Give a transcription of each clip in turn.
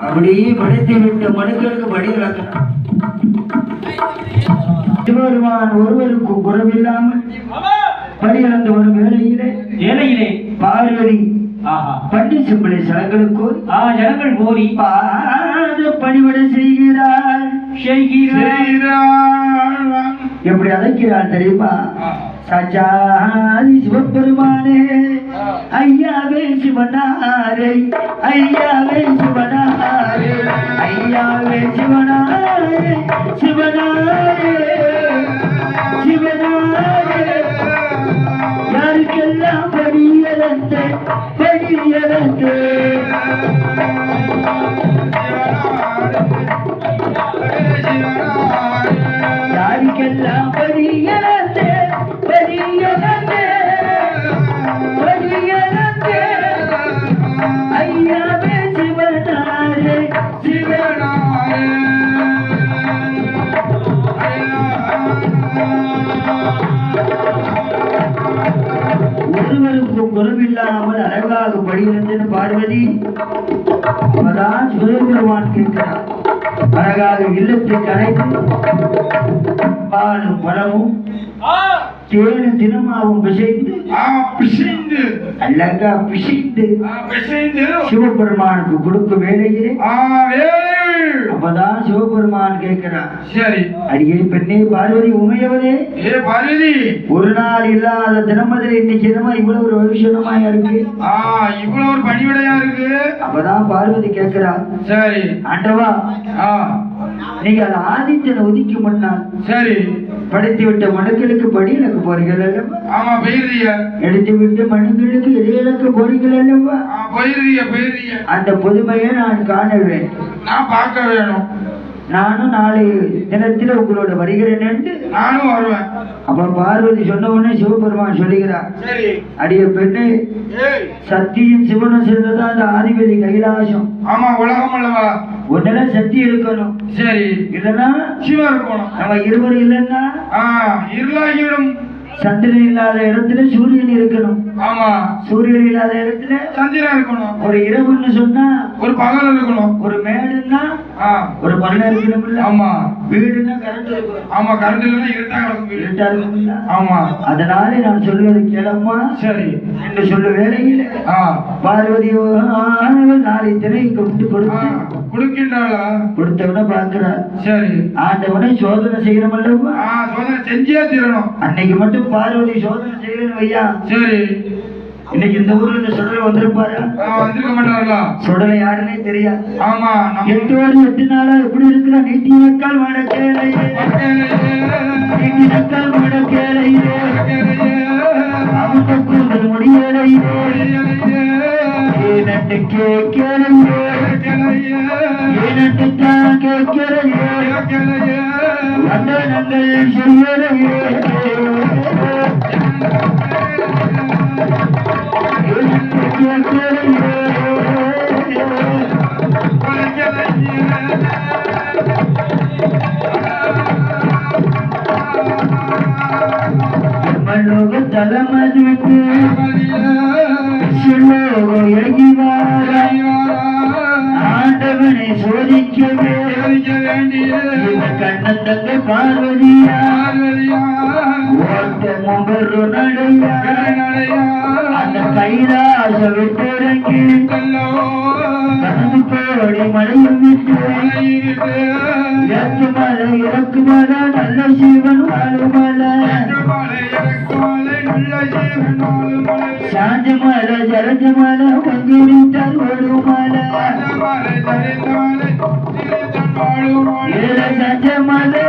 அப்படியே படைத்து விட்ட மனுக்களுக்கு படி விளக்கம். சிவபெருமான் ஒருவருக்கு குறவில்லாமல் படி இழந்து வரும் வேளையிலே பார்வதி பண்டி சிம்பிளை சலங்களுக்கு ஆ ஜனங்கள் கோரி பாத பணிவிட செய்கிறார் எப்படி அழைக்கிறாள் தெரியுமா? சஜாதி சிவபெருமானே. சிவனாரே ஐயாவே சிவனாரே ஐயாவே சிவனாரே சிவனாரே சிவனாரே. யாருக்கெல்லாம் படியலந்து படியலந்து யாருக்கெல்லாம் படியலந்து பார்வதி அப்பதான் சுதந்திரவான் கேட்கிறார். அழகாக இல்லத்துக்கு அழைத்து பாலும் பழமும் தேனு தினமாவும் பிசைந்து பிசைந்து. அழகா பிசைந்து பிசைந்து. சிவபெருமானுக்கு கொடுக்கும் வேலையிலே அப்பதான் சிவபெருமான் கேட்கிறார். சரி. அடியே பெண்ணே பார்வதி ஏ பார்வதி. ஒரு நாள் இல்லாத தினமதில் இன்னைக்கு என்னமா இவ்வளவு ஒரு விஷயமா இருக்கு. இவ்வளவு ஒரு பணிவிடையா இருக்கு. அப்பதான் பார்வதி கேட்கிறா சரி. ஆண்டவா ஆ. நீங்கள் ஆதித்தனை ஒதுக்கி முன்னால் சரி. படைத்து விட்ட மனுக்களுக்கு படி இழக்க போறீர்கள் அல்லவா? ஆமா போயிருதிய எடுத்து விட்டு மனுக்களுக்கு இடையிலக்க போறீர்கள் அல்லவா? அந்த புதுமையை நான் காண வேண்டும். நான் பார்க்க வேணும். நானும் நாளை தினத்தில் உங்களோட வருகிறேன் என்று நானும் வருவேன். அப்ப பார்வதி சொன்ன உடனே சிவபெருமான் சொல்லுகிறார் அடிய பெண்ணே ஏய். சத்தியும் சிவனும் சேர்ந்ததான் அந்த ஆதிபதி கைலாசம். ஆமா உலகம் அல்லவா? உடனே சக்தி இருக்கணும். சரி. இல்லைன்னா சிவா இருக்கணும். நம்ம இருவர் இல்லைன்னா இருளாகிவிடும். சந்திரன் இல்லாத இடத்துல சூரியன் இருக்கணும். ஆமா. சூரியன் இல்லாத இடத்துல சந்திரன் இருக்கணும். ஒரு இரவுன்னு சொன்னா ஒரு பகல் இருக்கணும். ஒரு ஒரு பள்ளம் இருக்கணும்ல ஆமா. வீடுன்னா கரண்ட் இருக்கும் ஆமா கரண்ட் இல்லைன்னா இருட்டா கிடக்கும். இருட்டா இருக்கும்ல. ஆமா. அதனாலே நான் சொல்வது கேளம்மா. சரி. என்று சொல்ல ஆ. பார்வதி நாளை திரை கொண்டு ஆ, கொடுத்து கொடுக்கின்றாளா? கொடுத்தவன பார்க்கிறார் சரி. ஆண்டவனை சோதனை செய்யணும் அல்லவா ஆ சோதனை செஞ்சே தீரணும். அன்னைக்கு மட்டும் பார்வதி சோதனை செய்யலன்னு வையா சரி. இன்னைக்கு இந்த ஊர்ல இந்த சுடலை வந்திருப்பாரு? ஆ, வந்திருக்க மாட்டார்களா? சுடலை யாருன்னே தெரியாது. ஆமா எட்டு வாரம் எட்டு நாளா எப்படி இருக்கிற நீட்டி மக்கள் மடக்கேளையே நீட்டி மக்கள் அவங்க கூந்தல் முடியலையே. ஏனட்டு கேட்கலையே. ஏனட்டு தான் கேட்கலையே. அந்த நங்கள் செய்யலையே ஆண்டவனை சோதிக்கவே இந்த கண்ணன் தங்க பார்வதியா? ஓட்ட நடையா அந்த கைலாச விட்டுறங்கி கோடி மலையும் விட்டு இறக்கு மலை இறக்கு மலை நல்ல சிவன் வாழுமலை சாஞ்ச மலை ஜலஞ்ச மலை வந்து ஓடுமலை சஞ்ச மலை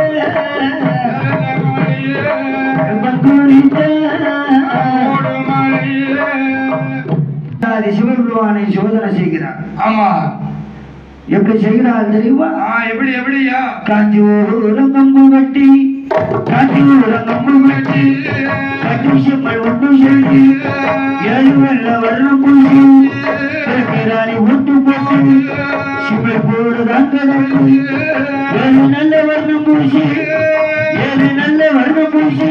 சிவபெருமானை சோதனை செய்கிறார். ஆமா. எப்படி செய்கிறார் தெரியுமா? எப்படி எப்படியா? காஞ்சி ஊரம் கம்பு வெட்டி காஞ்சி ஊரம் கம்பு வெட்டி கட்டி செம்மல் ஒன்று செலுத்தி ஏழு வெள்ள வர்ணம் பூசி ராணி ஊட்டு போட்டு சிம்மை போடுதான் கடவுள் ஏழு நல்ல வர்ணம் பூசி ஏழு நல்ல வர்ணம் பூசி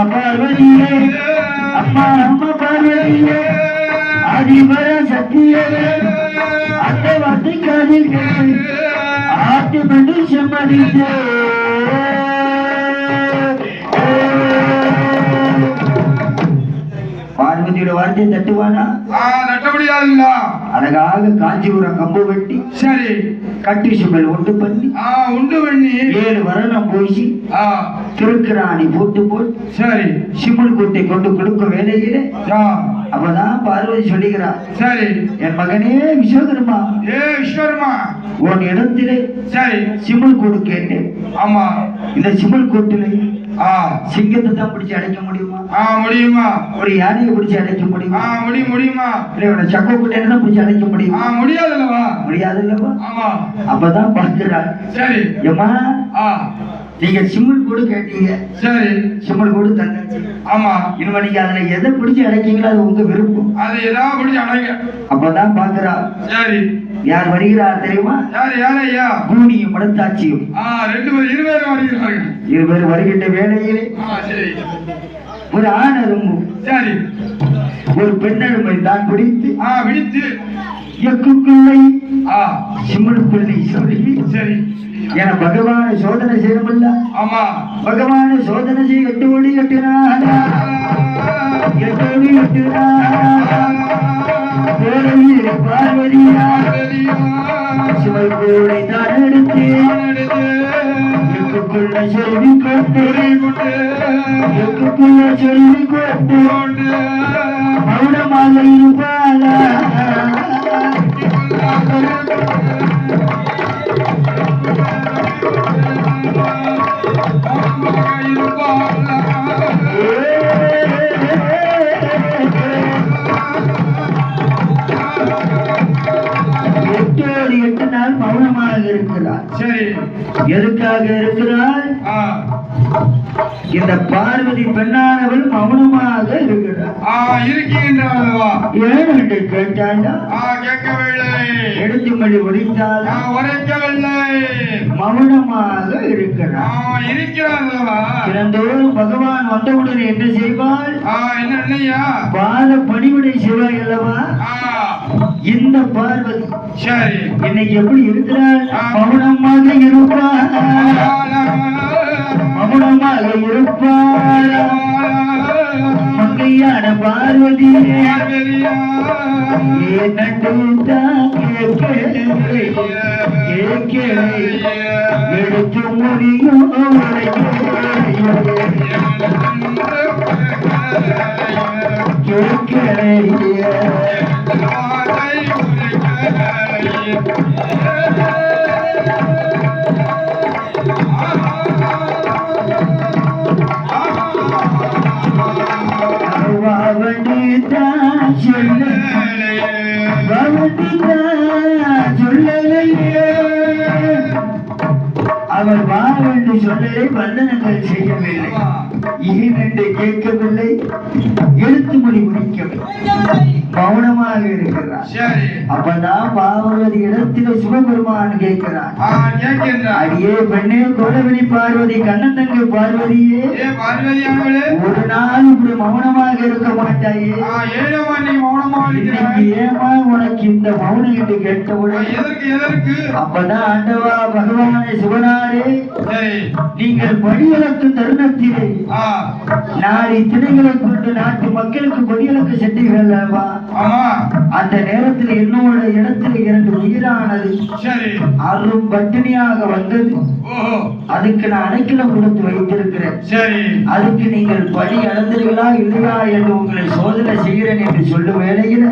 அம்மா பார்வதியே அம்மா அம்மா பார்வதியே அதிபர சத்தியவே அந்த வார்த்தை காதில் ஆட்டு பண்ணி சம்மதித்தே பார்வதியோட வார்த்தை தட்டுவானா? அழகாக காஞ்சிபுரம் கம்பு வெட்டி சரி. கட்டி சுமல் உண்டு பண்ணி ஆ உண்டு பண்ணி. ஏழு வரணம் போய் ஆ. திருக்குறாணி போட்டு போட்டு சரி. சிமுல் கூட்டை கொண்டு கொடுக்க வேலையிலே. ஆ. அப்பதான் பார்வதி சொல்லுகிறார் சரி. என் மகனே விஸ்வகர்மா ஏ விஸ்வர்மா உன் இடத்திலே சரி. சிமுல் கூடு கேட்டேன். ஆமா. இந்த சிமுல் கூட்டிலே சிங்கத்தை தான் பிடிச்சு அடைக்க முடியுமா? ஆ முடியுமா? ஒரு யானையை பிடிச்சு அடைக்க முடியுமா? முடியும் முடியுமா? இல்லை சக்கோ குட்டையில தான் பிடிச்சு அடைக்க முடியுமா. முடியாதுல்லவா? முடியாது இல்லவா ஆமா. அப்பதான் பார்க்கிறார். சரி. நீங்க சிம்மல் கூடு கேட்டீங்க. சரி. சிம்மல் கூடு தந்தாச்சு ஆமா இனிமே நீங்க அதுல எதை பிடிச்சு அடைக்கீங்களோ அது உங்க விருப்பம். அது ஏதாவது பிடிச்சி அணைங்க அப்பதான் பார்க்கிறா சரி. யார் வருகிறார் தெரியுமா? யார் யார் ஐயா? பூனியும் ஆ ரெண்டு பேர் இரு பேரும் வருகிறார்கள். இருவர் வருகின்ற வேளையிலே ஆ சரி. ஒரு ஆண் அரும்பும் சரி. ஒரு பெண்ணருமை தான் பிடித்து ஆ விழித்து எக்குக்குள்ளை ஆ. சிம்மனுக்குள்ளை சொல்லி சரி. என பகவானை சோதனை செய்யமில்ல ஆமா. பகவானை சோதனை செய்ய எட்டு ஒளி எட்டுனாரா எட்டு ஒளி எட்டுனாரா தேவகிரி பார்வதியா. சிவன் கூடை தான் எடுத்து எக்குக்குள்ள சொல்லி கொண்டு எக்குக்குள்ள சொல்லி கொண்டு மௌனமாக இருப்பாளா எட்டு நாள் மௌனமாக இருக்கிறார். சரி. எதுக்காக இருக்கிறார்? இந்த பார்வதி பெண்ணானவள் மௌனமாக இருக்கிறார் இருக்கின்றவா ஏன் என்று கேட்டாண்டா? கேட்கவில்லை. எடுத்து மொழி ஒழித்தால் ஆ உரைக்கவில்லை. மௌனமாக இருக்கிறார் இருக்கிறார்களவா தினந்தோறும் பகவான் வந்தவுடன் என்ன செய்வாள்? ஆ என்ன என்னையா? பாத பணிவிடை செய்வாய் அல்லவா? ஆ. இந்த பார்வதி சரி. இன்னைக்கு எப்படி இருக்கிறாள்? மௌனமாக இருப்பாள். மௌனமாக இருப்பாள் மங்கையான பார்வதி எடுத்து முடியும் அவர் வா என்று சொல்லலை வந்தனங்கள் செய்யவில்லை. என்று கேட்கவில்லை எழுத்து மொழி முடிக்கவில்லை. மௌனமாக இருக்கிறார். அப்பதான் பார்வதி இடத்தில சிவபெருமான் கேட்கிறார். அடியே பெண்ணே கோலவெளி பார்வதி கண்ணன் தங்கை பார்வதியே ஒரு நாள் இப்படி மௌனமாக இருக்க மாட்டாயே. ஏமா உனக்கு இந்த மௌனம் என்று கேட்டவுடன் அப்பதான் ஆண்டவா பகவானே சிவனாரே. நீங்கள் படியளக்கு தருணத்திலே நாளை திணைகளை கொண்டு நாட்டு மக்களுக்கு படியளக்கு சென்றீர்கள் அல்லவா? அந்த நேரத்தில் என்னோட இடத்தில் இரண்டு உயிரானது அரும் பட்டினியாக வந்தது. அதுக்கு நான் அடைக்கலம் கொடுத்து வைத்திருக்கிறேன். அதுக்கு நீங்கள் படி அளந்தீர்களா இல்லையா என்று உங்களை சோதனை செய்கிறேன் என்று சொல்லும் வேளையில்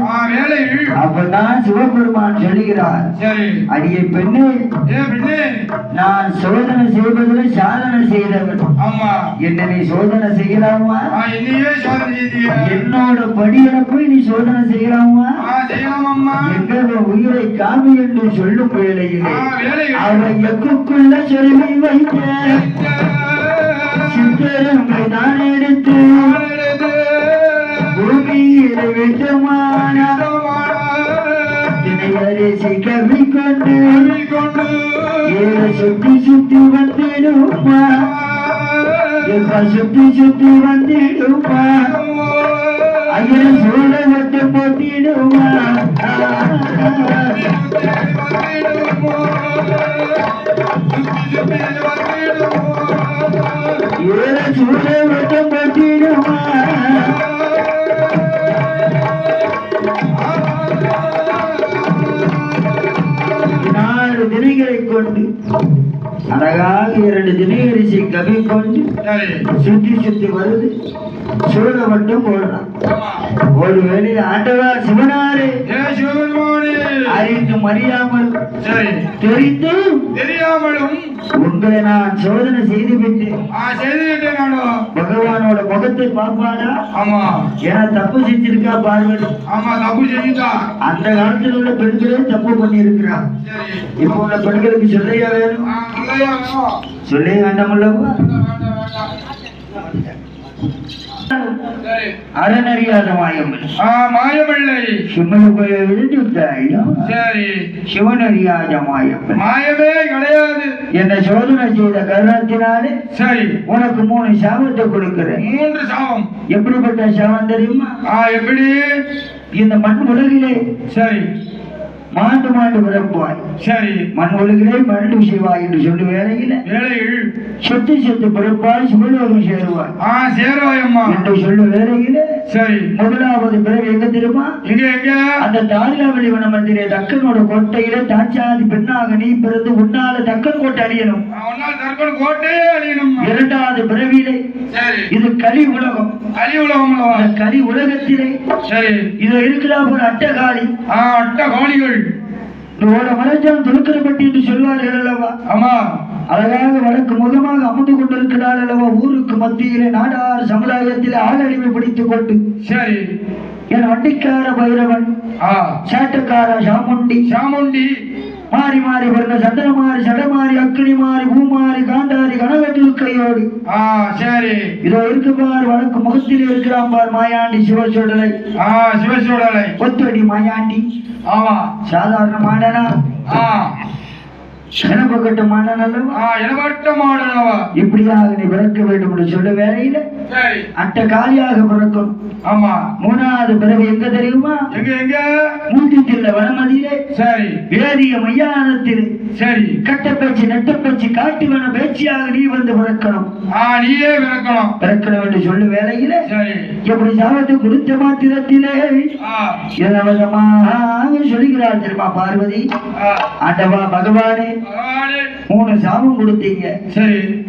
அப்பதான் சிவபெருமான் சொல்லுகிறார். அடியே பெண்ணே நான் சோதனை செய்வதில் சாதனை செய்தவன் ஆமா. என்ன நீ சோதனை செய்யலாமா? என்னையே சோதனை செய்தீங்க. என்னோட படியிறப்பை நீ சோதனை செய்யலாமா? செய்யலாம் அம்மா. எங்க உன் உயிரை காமி என்று சொல்லும் வேலையில் அவன் எக்குக்குள்ள செல்வி சித்தரமை தான் எடுத்து பூமியில விட்டமான. அரிசி கவி கொண்டு கவி வந்திடுமா எப்ப சுத்தி வந்திடுமா ஐயர சோழ போட்டிடுமா ஏழ போட்டிடுமா తిరిగి కొట్టి அழகாக இரண்டு தினையரிசி கவி கொண்டு சுத்தி சுத்தி வருது. சூழ மட்டும் போடலாம் ஒரு வேளையில் ஆண்டவா சிவனாரே. அறிந்தும் அறியாமல் தெரிந்தும் தெரியாமலும் உங்களை நான் சோதனை செய்து விட்டேன் பகவானோட முகத்தை பார்ப்பானா? ஆமா. ஏன்னா தப்பு செஞ்சிருக்கா பார்வதி. ஆமா தப்பு செஞ்சுட்டா. அந்த காலத்தில் உள்ள பெண்களே தப்பு பண்ணி இருக்கிறான் இப்போ உள்ள பெண்களுக்கு சொல்லையா வேணும்? சொல்லே வேண்டாமல்லவா வேண்டாம், வேண்டாம், வேண்டாம். சரி அறநறியாத மாயம் ஆ மாயமில்லை. சிவனுக்கு எழுதிட்டாயா சரி. சிவனறியாத மாயம் மாயமே கிடையாது. என்னை சோதனை செய்த கருணத்தினாலே சரி. உனக்கு மூணு சாபத்தை கொடுக்கிறேன். மூன்று சாபம். எப்படிப்பட்ட சாபம் தெரியுமா? எப்படி? இந்த மண் உலகிலே சரி. மாண்டு மாண்டு பிறப்பாய் சரி. மண் உலகிலே மண்டு செய்வாய் என்று சொல்லி வேலையில. வேலையில். சொத்து சொத்து பிறப்பாய் சிவலோகம் சேருவாய். ஆ சேரவாயம்மா என்று சொல்லி வேலையில. சரி. முதலாவது பிறகு எங்க தெரியுமா? இங்க எங்க? அந்த தாரியாவளி வனமந்திரே தக்கனோட கோட்டையில தாச்சாதி பெண்ணாக நீ பிறந்து உன்னால தக்கன் கோட்டை அழியணும் ஆ, ஒன்னால் தற்கொலை கோட்டையே அழியணும்மா இரண்டாவது சரி. இது கலி உலகம். அழி உலகம் கலி உலகத்திலே சரி. இது இருக்கிறா ஒரு அட்டகாலி ஆ அட்ட கோழிகள் இதோட மலைச்சான் துலுக்கரப்பட்டி என்று சொல்வார்கள் அல்லவா? ஆமா. அழகாக வடக்கு முகமாக அமர்ந்து கொண்டிருக்கிறாள் அல்லவா? ஊருக்கு மத்தியிலே நாடார் சமுதாயத்திலே ஆளடிமை பிடித்துக் கொண்டு. சரி. என் வண்டிக்கார பைரவன் ஆ. சாட்டுக்கார சாமுண்டி சாமுண்டி. மாறி மாறி பிறந்த சந்திரமாரி சடமாரி அக்கினி மாறி பூமாரி காந்தாரி கனகத்தில் கையோடு. ஆ சரி. இதோ இருக்கு பார் வடக்கு முகத்தில் இருக்கிறான் பார் மாயாண்டி சிவசுடலை ஆ சிவசூடலை ஒத்தடி மாயாண்டி. ஆமா சாதாரண மாடனா ஆ. மாடனவா இப்படியாக நீ பிறக்க வேண்டும் என்று சொல்ல வேலையில அட்ட காலியாக பிறக்கும். ஆமா. மூணாவது பிறகு எங்க தெரியுமா? எங்க எங்க? மூர்த்தி தில்ல வனமதியிலே. சரி. வேதிய மையானத்தில் சரி. கட்டப்பேச்சு நெட்டப்பேச்சு காட்டு வன பேச்சியாக நீ வந்து பிறக்கணும். நீயே பிறக்கணும். பிறக்கணும் என்று சொல்லும் வேலையில. எப்படி சாபத்தை கொடுத்த மாத்திரத்திலே. இலவசமாக சொல்லுகிறார் தெரியுமா பார்வதி? ஆண்டவா பகவானே. மூணு சாபம் கொடுத்தீங்க. சரி.